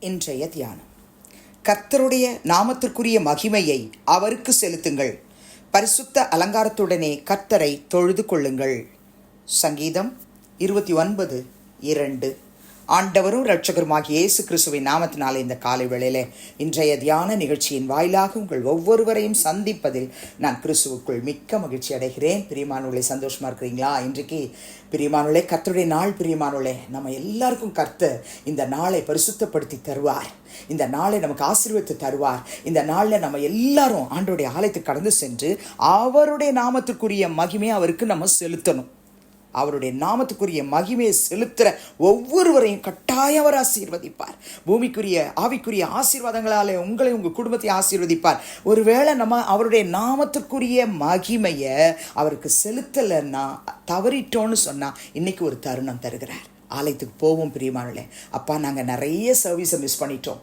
இன்றைய தியானம். கர்த்தருடைய நாமத்திற்குரிய மகிமையை அவருக்கு செலுத்துங்கள். பரிசுத்த அலங்காரத்துடனே கர்த்தரை தொழுது கொள்ளுங்கள். சங்கீதம் இருபத்தி ஒன்பது இரண்டு. ஆண்டவரும் இரட்சகருமாகிய இயேசு கிறிஸ்துவின் நாமத்தினாலே இந்த காலை வேளையிலே இன்றைய தியான நிகழ்ச்சியின் வாயிலாக உங்கள் ஒவ்வொருவரையும் சந்திப்பதில் நான் கிறிஸ்துவுக்குள் மிக்க மகிழ்ச்சி அடைகிறேன். பிரியமானுள்ளே சந்தோஷமாக இருக்கிறீங்களா? இன்றைக்கு பிரியமானவர்களே கர்த்தருடைய நாள் பிரியமானுளே நம்ம எல்லாருக்கும் கர்த்தர் இந்த நாளை பரிசுத்தப்படுத்தி தருவார். இந்த நாளை நமக்கு ஆசீர்வத்து தருவார். இந்த நாளில் நம்ம எல்லாரும் ஆண்டோடைய ஆலயத்துக்கு கடந்து சென்று அவருடைய நாமத்துக்குரிய மகிமையை அவருக்கு நம்ம செலுத்தணும். அவருடைய நாமத்துக்குரிய மகிமையை செலுத்துகிற ஒவ்வொருவரையும் கட்டாயம் அவர் ஆசீர்வதிப்பார். பூமிக்குரிய ஆவிக்குரிய ஆசீர்வாதங்களாலே உங்களை உங்கள் குடும்பத்தை ஆசீர்வதிப்பார். ஒருவேளை நம்ம அவருடைய நாமத்துக்குரிய மகிமையை அவருக்கு செலுத்தலைன்னா தவறிட்டோன்னு சொன்னால் இன்னைக்கு ஒரு தருணம் தருகிறார். ஆலயத்துக்கு போவோம் பிரியமானே அப்பா நாங்கள் நிறைய சர்வீஸை மிஸ் பண்ணிட்டோம்.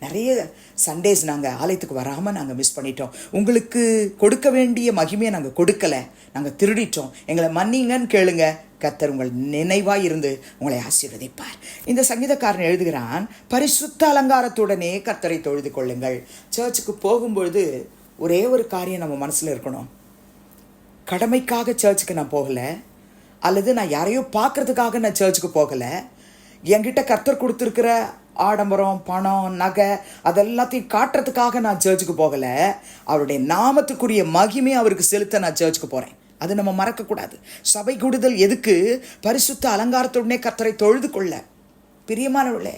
நிறைய சண்டேஸ் நாங்கள் ஆலயத்துக்கு வராமல் நாங்கள் மிஸ் பண்ணிட்டோம். உங்களுக்கு கொடுக்க வேண்டிய மகிமையை நாங்கள் கொடுக்கலை. நாங்கள் திருடிட்டோம். எங்களை மன்னிங்கன்னு கேளுங்க. கத்தர் உங்கள் நினைவாக இருந்து உங்களை ஆசீர்வதிப்பார். இந்த சங்கீதக்காரன் எழுதுகிறான் பரிசுத்த அலங்காரத்துடனே கத்தரை தொழுது கொள்ளுங்கள். சர்ச்சுக்கு போகும்பொழுது ஒரே ஒரு காரியம் நம்ம மனசில் இருக்கணும். கடமைக்காக சர்ச்சுக்கு நான் போகலை. அல்லது நான் யாரையோ பார்க்கறதுக்காக நான் சர்ச்சுக்கு போகலை. என்கிட்ட கர்த்தர் கொடுத்துருக்கிற ஆடம்பரம் பணம் நகை அதெல்லாத்தையும் காட்டுறதுக்காக நான் சர்ச்சுக்கு போகலை. அவருடைய நாமத்துக்குரிய மகிமை அவருக்கு செலுத்த நான் சர்ச்சுக்கு போகிறேன் அது நம்ம மறக்கக்கூடாது சபை கூடுதல் எதுக்கு? பரிசுத்த அலங்காரத்துடனே கத்தரை தொழுது கொள்ள. பிரியமானவர்களே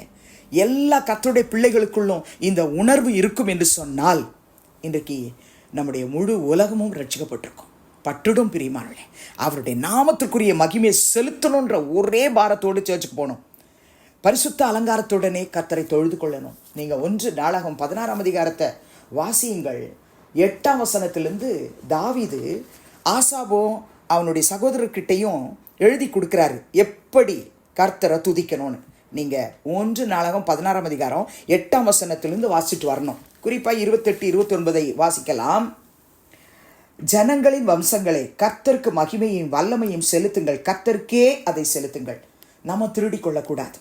எல்லா கத்தருடைய பிள்ளைகளுக்குள்ளும் இந்த உணர்வு இருக்கும் என்று சொன்னால் இன்றைக்கு நம்முடைய முழு உலகமும் ரட்சிக்கப்பட்டிருக்கும் பட்டுடும் பிரியமானவர்களே அவருடைய நாமத்திற்குரிய மகிமையை செலுத்தணுன்ற ஒரே பாரத்தோடு சர்ச்சுக்கு போகணும். பரிசுத்த அலங்காரத்துடனே கர்த்தரை தொழுது கொள்ளணும். நீங்கள் ஒன்று நாடகம் பதினாறாம் அதிகாரத்தை வாசியுங்கள். எட்டாம் வசனத்திலிருந்து தாவிது ஆசாபோ அவனுடைய சகோதரர்கிட்டையும் எழுதி கொடுக்குறாரு. எப்படி கர்த்தரை துதிக்கணும்னு. நீங்கள் ஒன்று நாடகம் பதினாறாம் அதிகாரம் எட்டாம் வசனத்திலிருந்து வாசிட்டு வரணும். குறிப்பாக இருபத்தெட்டு இருபத்தொன்பதை வாசிக்கலாம். ஜனங்களின் வம்சங்களை கர்த்தருக்கு மகிமையும் வல்லமையும் செலுத்துங்கள். கர்த்தருக்கே அதை செலுத்துங்கள். நம்ம திருடி கொள்ளக்கூடாது.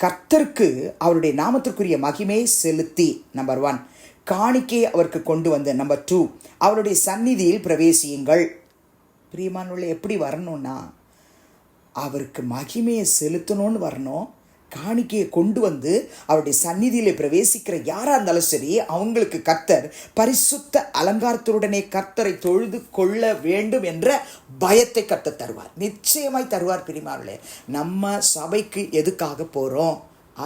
கர்த்தருக்கு அவருடைய நாமத்திற்குரிய மகிமையை செலுத்தி நம்பர் ஒன் காணிக்கை அவருக்கு கொண்டு வந்த நம்பர் டூ அவருடைய சந்நிதியில் பிரவேசியுங்கள். பிரியமானுள்ள எப்படி வரணும்னா அவருக்கு மகிமையை செலுத்தணும்னு வரணும். காணிக்கையை கொண்டு வந்து அவருடைய சந்நிதியில் பிரவேசிக்கிற யாராக இருந்தாலும் சரி அவங்களுக்கு கர்த்தர் பரிசுத்த அலங்காரத்துடனே கர்த்தரை தொழுது கொள்ள வேண்டும் என்ற பயத்தை கர்த்தர் தருவார். நிச்சயமாய் தருவார் பிரிமார்களே நம்ம சபைக்கு எதுக்காக போகிறோம்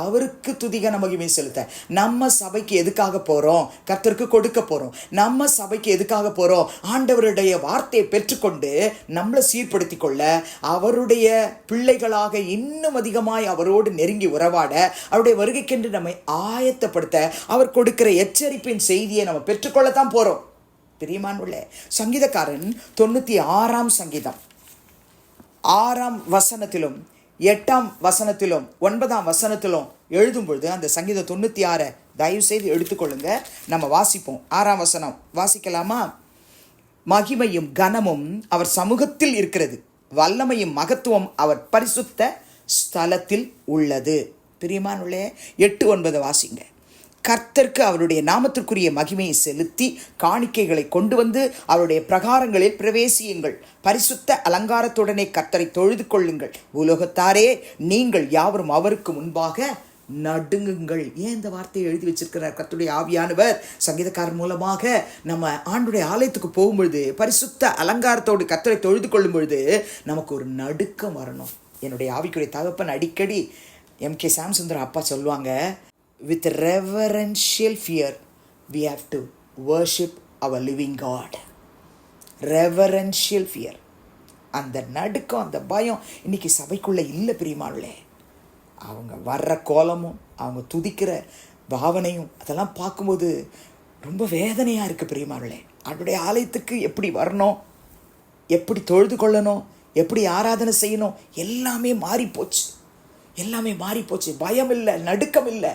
அவருக்கு துதிகன மகிமை செலுத்த. நம்ம சபைக்கு எதுக்காக போகிறோம் கர்த்தருக்கு கொடுக்க போகிறோம் நம்ம சபைக்கு எதுக்காக போகிறோம் ஆண்டவருடைய வார்த்தையை பெற்றுக்கொண்டு நம்மளை சீர்படுத்தி கொள்ள அவருடைய பிள்ளைகளாக இன்னும் அதிகமாய் அவரோடு நெருங்கி உறவாட அவருடைய வருகைக்கென்று நம்மை ஆயத்தப்படுத்த அவர் கொடுக்கிற எச்சரிப்பின் செய்தியை நம்ம பெற்றுக்கொள்ளத்தான் போகிறோம் பிரியமானுள்ள சங்கீதக்காரன் தொண்ணூற்றி ஆறாம் சங்கீதம். ஆறாம் வசனத்திலும் எட்டாம் வசனத்திலும் ஒன்பதாம் வசனத்திலும் எழுதும் பொழுது அந்த சங்கீதம் தொண்ணூற்றி ஆறை தயவு செய்து எடுத்துக்கொள்ளுங்க. நம்ம வாசிப்போம். ஆறாம் வசனம். வாசிக்கலாமா? மகிமையும் கனமும் அவர் சமூகத்தில் இருக்கிறது. வல்லமையும் மகத்துவம் அவர் பரிசுத்த ஸ்தலத்தில் உள்ளது. பிரியமானுள்ளே எட்டு ஒன்பது வாசிங்க. கர்த்தருக்கு அவருடைய நாமத்திற்குரிய மகிமையை செலுத்தி காணிக்கைகளை கொண்டு வந்து அவருடைய பிரகாரங்களில் பிரவேசியுங்கள். பரிசுத்த அலங்காரத்துடனே கர்த்தரை தொழுது கொள்ளுங்கள். உலகத்தாரே நீங்கள் யாவரும் அவருக்கு முன்பாக நடுங்குங்கள். ஏன் இந்த வார்த்தையை எழுதி வச்சிருக்கிறார் கத்துடைய ஆவியானவர்? சங்கீதக்காரர் மூலமாக நம்ம ஆண்டுடைய ஆலயத்துக்கு போகும்பொழுது பரிசுத்த அலங்காரத்தோடு கத்தரை தொழுது கொள்ளும் பொழுது நமக்கு ஒரு நடுக்கம் வரணும். என்னுடைய ஆவிக்குடைய தகப்பன் அடிக்கடி எம் கே சாம்சுந்தர் அப்பா சொல்லுவாங்க with reverential fear we have to worship our living god. Reverential fear அந்த நடுக்கம் அந்த பயம் இன்னைக்கு சபைக்குள்ளே இல்லை பிரியமானே அவங்க வர்ற கோலமும் அவங்க துதிக்கிற பாவனையும் அதெல்லாம் பார்க்கும்போது ரொம்ப வேதனையாக இருக்குது பிரியமானே அவருடைய ஆலயத்துக்கு எப்படி வரணும் எப்படி தொழுது கொள்ளணும் எப்படி ஆராதனை செய்யணும் எல்லாமே மாறிப்போச்சு. எல்லாமே மாறிப்போச்சு. பயம் இல்லை நடுக்கம் இல்லை.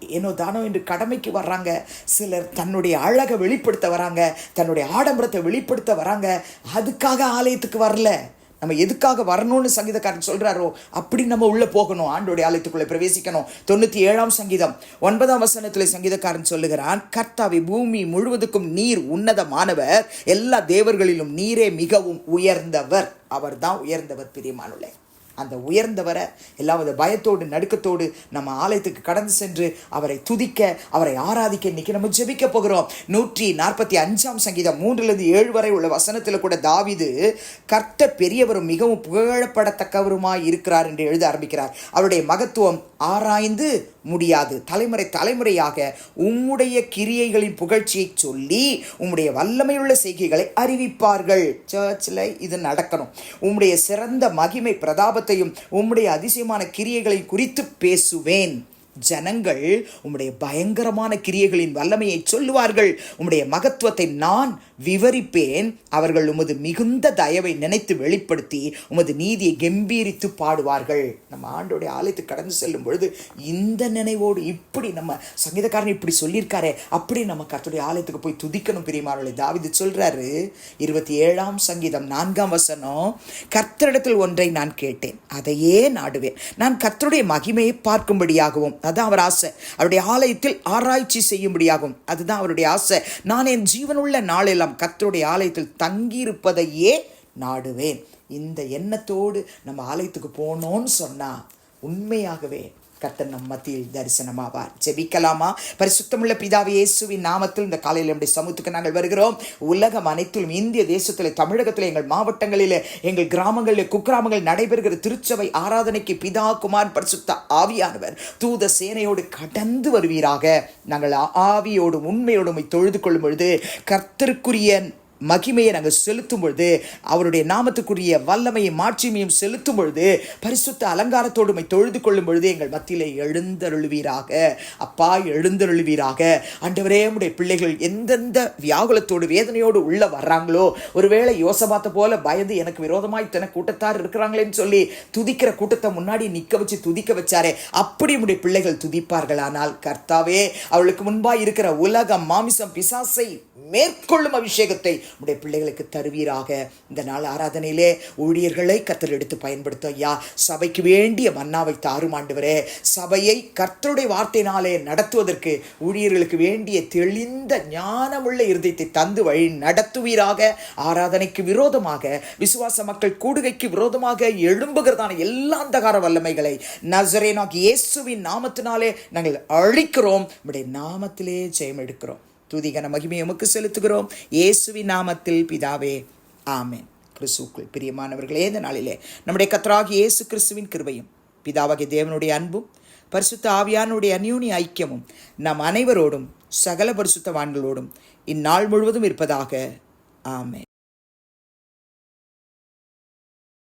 ஏனோ தானோ என்று கடமைக்கு வர்றாங்க. சிலர் தன்னுடைய அழகை வெளிப்படுத்த வராங்க. தன்னுடைய ஆடம்பரத்தை வெளிப்படுத்த வராங்க. அதுக்காக ஆலயத்துக்கு வரல. நம்ம எதுக்காக வரணும்னு சங்கீதக்காரன் சொல்கிறாரோ அப்படி நம்ம உள்ளே போகணும். ஆண்டோடைய ஆலயத்துக்குள்ளே பிரவேசிக்கணும். தொண்ணூற்றி ஏழாம் சங்கீதம். ஒன்பதாம் வசனத்தில் சங்கீதக்காரன் சொல்லுகிறான் கர்த்தாவை பூமி முழுவதுக்கும் நீர் உன்னதமானவர். எல்லா தேவர்களிலும் நீரே மிகவும் உயர்ந்தவர். அவர் தான் உயர்ந்தவர் பிரியமானுள்ளேன் அந்த உயர்ந்தவரை எல்லாவது பயத்தோடு நடுக்கத்தோடு நம்ம ஆலயத்துக்கு கடந்து சென்று அவரை துதிக்க அவரை ஆராதிக்க இன்னைக்கு நம்ம ஜெபிக்க போகிறோம். நூற்றி நாற்பத்தி அஞ்சாம் சங்கீதம் மூன்றிலிருந்து ஏழு வரை உள்ள வசனத்தில் கூட தாவிது கர்த்த பெரியவரும் மிகவும் புகழப்படத்தக்கவருமாய் இருக்கிறார் என்று எழுத ஆரம்பிக்கிறார். அவருடைய மகத்துவம் ஆராய்ந்து முடியாது. தலைமுறை தலைமுறையாக உம்முடைய கிரியைகளின் புகழ்ச்சியை சொல்லி உம்முடைய வல்லமையுள்ள செய்கைகளை அறிவிப்பார்கள். சர்ச்சில் இது நடக்கணும். உம்முடைய சிறந்த மகிமை பிரதாபத்தையும் உம்முடைய அதிசயமான கிரியைகளை குறித்து பேசுவேன். ஜனங்கள் உம்முடைய பயங்கரமான கிரியைகளின் வல்லமையை சொல்லுவார்கள். உம்முடைய மகத்துவத்தை நான் விவரிப்பேன். அவர்கள் உமது மிகுந்த தயவை நினைத்து வெளிப்படுத்தி உமது நீதியை கம்பீரித்து பாடுவார்கள். நம்ம ஆண்டோடைய ஆலயத்துக்கு கடந்து செல்லும் பொழுது இந்த நினைவோடு இப்படி நம்ம சங்கீதக்காரன் இப்படி சொல்லியிருக்காரே அப்படி நம்ம கத்துடைய ஆலயத்துக்கு போய் துதிக்கணும் பிரியமானவர்களே. தாவிது சொல்றாரு இருபத்தி ஏழாம் சங்கீதம் நான்காம் வசனம் கர்த்தரிடத்தில் ஒன்றை நான் கேட்டேன் அதையே நாடுவேன். நான் கர்த்தருடைய மகிமையை பார்க்கும்படியாகவும் அதுதான் அவர் ஆசை. அவருடைய ஆலயத்தில் ஆராய்ச்சி செய்யும்படியாகும் அதுதான் அவருடைய ஆசை. நான் என் ஜீவனுள்ள நாளெல்லாம் கத்தருடைய ஆலயத்தில் தங்கியிருப்பதையே நாடுவேன். இந்த எண்ணத்தோடு நம்ம ஆலயத்துக்கு போனோம்னு சொன்னா உண்மையாகவே கர்த்தர் நம் மத்தியில் தரிசனமாவார். ஜெபிக்கலாமா? பரிசுத்தமுள்ள பிதாவே இயேசுவின் நாமத்தில் இந்த காலையில் நம்முடைய சமூகத்துக்கு நாங்கள் வருகிறோம். உலகம் அனைத்திலும் இந்திய தேசத்தில் தமிழகத்தில் எங்கள் மாவட்டங்களில் எங்கள் கிராமங்களில் குக்கிராமங்கள் நடைபெறுகிற திருச்சபை ஆராதனைக்கு பிதா குமார் பரிசுத்த ஆவியானவர் தூத சேனையோடு கடந்து வருவீராக. நாங்கள் ஆவியோடும் உண்மையோடும் தொழுது கொள்ளும் பொழுது கர்த்தருக்குரிய மகிமையை நாங்கள் செலுத்தும் பொழுது அவருடைய நாமத்துக்குரிய வல்லமையும் மாட்சிமையும் செலுத்தும் பொழுது பரிசுத்த அலங்காரத்தோடுமை தொழுது கொள்ளும் பொழுது எங்கள் மத்தியிலே எழுந்தருளுவீராக. அப்பா எழுந்தருளுவீராக. ஆண்டவரே நம்முடைய பிள்ளைகள் எந்தெந்த வியாகுலத்தோடு வேதனையோடு உள்ளே வர்றாங்களோ ஒருவேளை யோசபாத்த போல பயந்து எனக்கு விரோதமாக இத்தனை கூட்டத்தார் இருக்கிறாங்களேன்னு சொல்லி துதிக்கிற கூட்டத்தை முன்னாடி நிற்க வச்சு துதிக்க வச்சாரே அப்படி உடைய பிள்ளைகள் துதிப்பார்கள் ஆனால் கர்த்தாவே அவளுக்கு முன்பாக இருக்கிற உலகம் மாமிசம் பிசாசை மேற்கொள்ளும் அபிஷேகத்தை உடைய பிள்ளைகளுக்கு தருவீராக. இந்த நாள் ஆராதனையிலே ஊழியர்களை கத்தர் எடுத்து பயன்படுத்தும் ஐயா. சபைக்கு வேண்டிய மன்னாவை தாரும் ஆண்டவரே. சபையை கர்த்தருடைய வார்த்தையினாலே நடத்துவதற்கு ஊழியர்களுக்கு வேண்டிய தெளிந்த ஞானமுள்ள இருதயத்தை தந்து வழி நடத்துவீராக. ஆராதனைக்கு விரோதமாக விசுவாச மக்கள் கூடுகைக்கு விரோதமாக எழும்புகிறதான எல்லா அந்தகார வல்லமைகளை நசரேனாக் இயேசுவின் நாமத்தினாலே நாங்கள் அழிக்கிறோம். உடைய நாமத்திலே ஜெயம் எடுக்கிறோம் துதிகன மகிமை உமக்கு செலுத்துகிறோம். இயேசுவின் நாமத்தில் பிதாவே ஆமேன். கிறிஸ்துக்குள் பிரியமானவர்களே இந்த நாளிலே நம்முடைய கத்தராகி இயேசு கிறிஸ்துவின் கிருபையும் பிதாவாகிய தேவனுடைய அன்பும் பரிசுத்த ஆவியானுடைய அந்யூனி ஐக்கியமும் நம் அனைவரோடும் சகல பரிசுத்தவான்களோடும் இந்நாள் முழுவதும் இருப்பதாக ஆமே